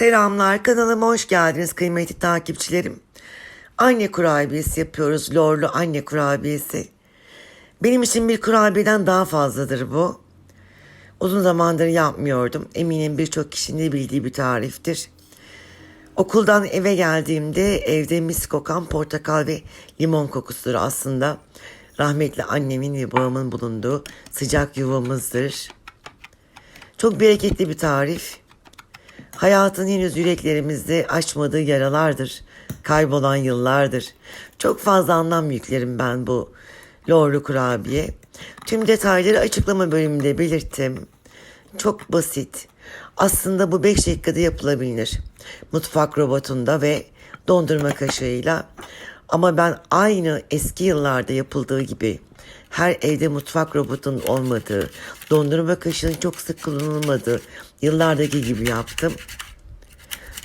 Selamlar kanalıma hoş geldiniz kıymetli takipçilerim. Anne kurabiyesi yapıyoruz. Lorlu anne kurabiyesi. Benim için bir kurabiyeden daha fazladır bu. Uzun zamandır yapmıyordum. Eminim birçok kişinin de bildiği bir tariftir. Okuldan eve geldiğimde evde mis kokan portakal ve limon kokusudur aslında. Rahmetli annemin ve babamın bulunduğu sıcak yuvamızdır. Çok bereketli bir tarif. Hayatın henüz yüreklerimizde açmadığı yaralardır. Kaybolan yıllardır. Çok fazla anlam yüklerim ben bu lorlu kurabiye. Tüm detayları açıklama bölümünde belirttim. Çok basit. Aslında bu 5 dakikada yapılabilir. Mutfak robotunda ve dondurma kaşığıyla. Ama ben aynı eski yıllarda yapıldığı gibi her evde mutfak robotunun olmadığı, dondurma kaşığının çok sık kullanılmadığı yıllardaki gibi yaptım.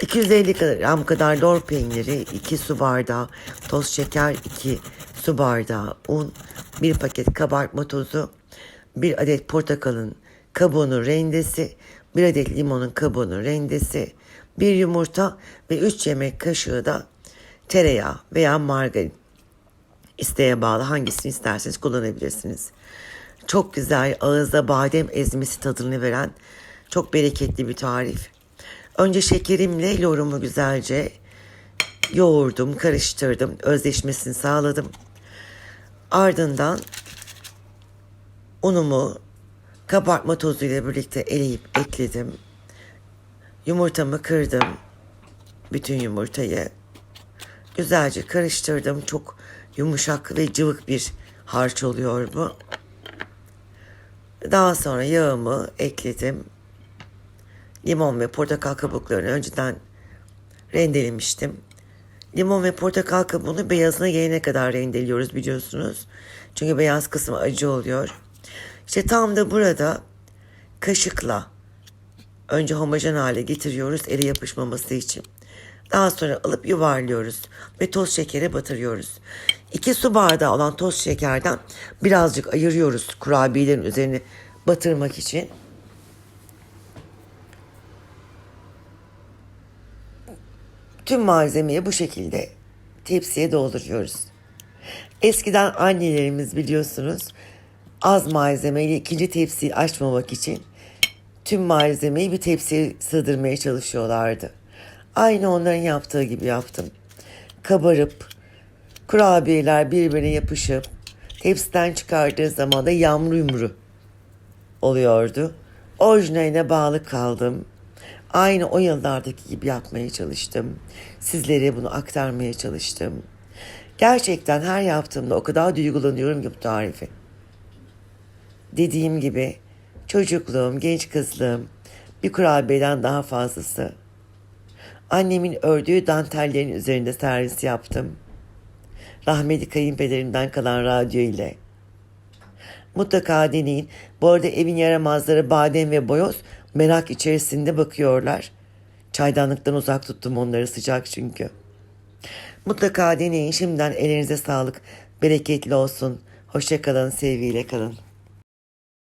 250 gram kadar lor peyniri, 2 su bardağı toz şeker, 2 su bardağı un, 1 paket kabartma tozu, 1 adet portakalın kabuğunun rendesi, 1 adet limonun kabuğunun rendesi, 1 yumurta ve 3 yemek kaşığı da tereyağı veya margarin. İsteğe bağlı hangisini isterseniz kullanabilirsiniz. Çok güzel ağızda badem ezmesi tadını veren çok bereketli bir tarif. Önce şekerimle lorumu güzelce yoğurdum, karıştırdım, özleşmesini sağladım. Ardından unumu kabartma tozuyla birlikte eleyip ekledim. Yumurtamı kırdım. Bütün yumurtayı güzelce karıştırdım. Çok yumuşak ve cıvık bir harç oluyor bu. Daha sonra yağımı ekledim. Limon ve portakal kabuklarını önceden rendelemiştim. Limon ve portakal kabuğunu beyazına gelene kadar rendeliyoruz biliyorsunuz. Çünkü beyaz kısmı acı oluyor. İşte tam da burada kaşıkla önce homojen hale getiriyoruz ele yapışmaması için. Daha sonra alıp yuvarlıyoruz ve toz şekere batırıyoruz. İki su bardağı olan toz şekerden birazcık ayırıyoruz kurabiyelerin üzerine batırmak için. Tüm malzemeyi bu şekilde tepsiye dolduruyoruz. Eskiden annelerimiz biliyorsunuz az malzemeyle ikinci tepsiyi açmamak için tüm malzemeyi bir tepsiye sığdırmaya çalışıyorlardı. Aynı onların yaptığı gibi yaptım. Kabarıp kurabiyeler birbirine yapışıp tepsiden çıkardığı zaman da yamru yumru oluyordu. Orijinaline bağlı kaldım. Aynı o yıllardaki gibi yapmaya çalıştım. Sizlere bunu aktarmaya çalıştım. Gerçekten her yaptığımda o kadar duygulanıyorum ki bu tarifi. Dediğim gibi çocukluğum, genç kızlığım bir kurabiyeden daha fazlası. Annemin ördüğü dantellerin üzerinde servis yaptım. Rahmetli kayınpederimden kalan radyo ile. Mutlaka deneyin. Bu arada evin yaramazları badem ve boyoz merak içerisinde bakıyorlar. Çaydanlıktan uzak tuttum onları sıcak çünkü. Mutlaka deneyin. Şimdiden elinize sağlık. Bereketli olsun. Hoşçakalın. Sevgiyle kalın.